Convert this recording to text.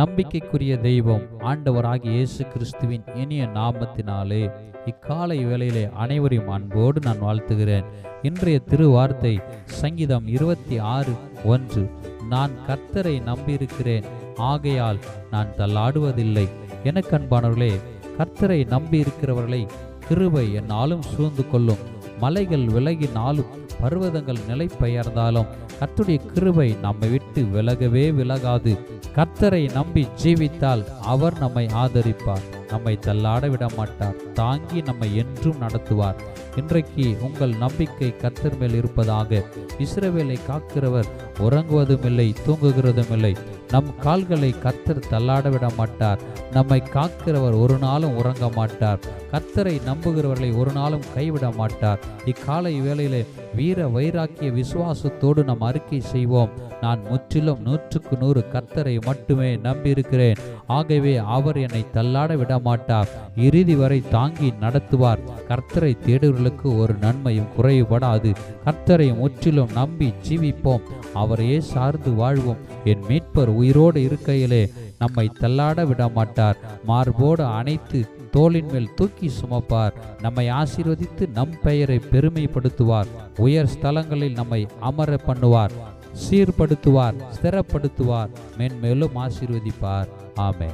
நம்பிக்கைக்குரிய தெய்வம் ஆண்டவராகிய இயேசு கிறிஸ்துவின் இனிய நாமத்தினாலே இக்காலை வேளையிலே அனைவரையும் அன்போடு நான் வாழ்த்துகிறேன். இன்றைய திருவார்த்தை சங்கீதம் இருபத்தி ஆறு ஒன்று. நான் கர்த்தரை நம்பியிருக்கிறேன் ஆகையால் நான் தள்ளாடுவதில்லை. எனக்கு அன்பானவர்களே கர்த்தரை நம்பியிருக்கிறவர்களை கிருபை என்னாலும் சூழ்ந்து கொள்ளும். மலைகள் விலகினாலும் பர்வதங்கள் நிலை பெயர்ந்தாலும் கர்த்துடைய கிருபை நம்மை விட்டு விலகவே விலகாது. கர்த்தரை நம்பி ஜீவித்தால் அவர் நம்மை ஆதரிப்பார். நம்மை தள்ளாட விட மாட்டார் தாங்கி நம்மை என்றும் நடத்துவார். இன்றைக்கு உங்கள் நம்பிக்கை கர்த்தர் மேல் இருப்பதாக. இஸ்ரவேலை காக்கிறவர் உறங்குவதும் இல்லை தூங்குகிறதும் இல்லை. நம் கால்களை கத்தர் தள்ளாட விட மாட்டார் நம்மை காக்கிறவர் ஒரு நாளும் உறங்க மாட்டார் கத்தரை நம்புகிறவர்களை ஒரு நாளும் கைவிட மாட்டார் இக்காலை வேளையிலே வீர வைராக்கிய விசுவாசத்தோடு நாம் அறிக்கை செய்வோம். நான் முற்றிலும் நூற்றுக்கு நூறு கத்தரை மட்டுமே நம்பியிருக்கிறேன். ஆகவே அவர் என்னை தள்ளாட விட மாட்டார் இறுதி வரை தாங்கி நடத்துவார். கர்த்தரை தேடுவர்களுக்கு ஒரு நன்மையும் குறைவுபடாது. கர்த்தரை முற்றிலும் நம்பி ஜீவிப்போம். அவரையே சார்ந்து வாழ்வோம். என் மீட்பர் உயிரோடு இருக்கையிலே நம்மை தள்ளாட விட மாட்டார் மார்போடு அணைத்து தோளின் மேல் தூக்கி சுமப்பார். நம்மை ஆசீர்வதித்து நம் பெயரை பெருமைப்படுத்துவார். உயர் ஸ்தலங்களில் நம்மை அமர பண்ணுவார். சீர்படுத்துவார் ஸ்திரப்படுத்துவார். மென்மேலும் ஆசீர்வதிப்பார். ஆமே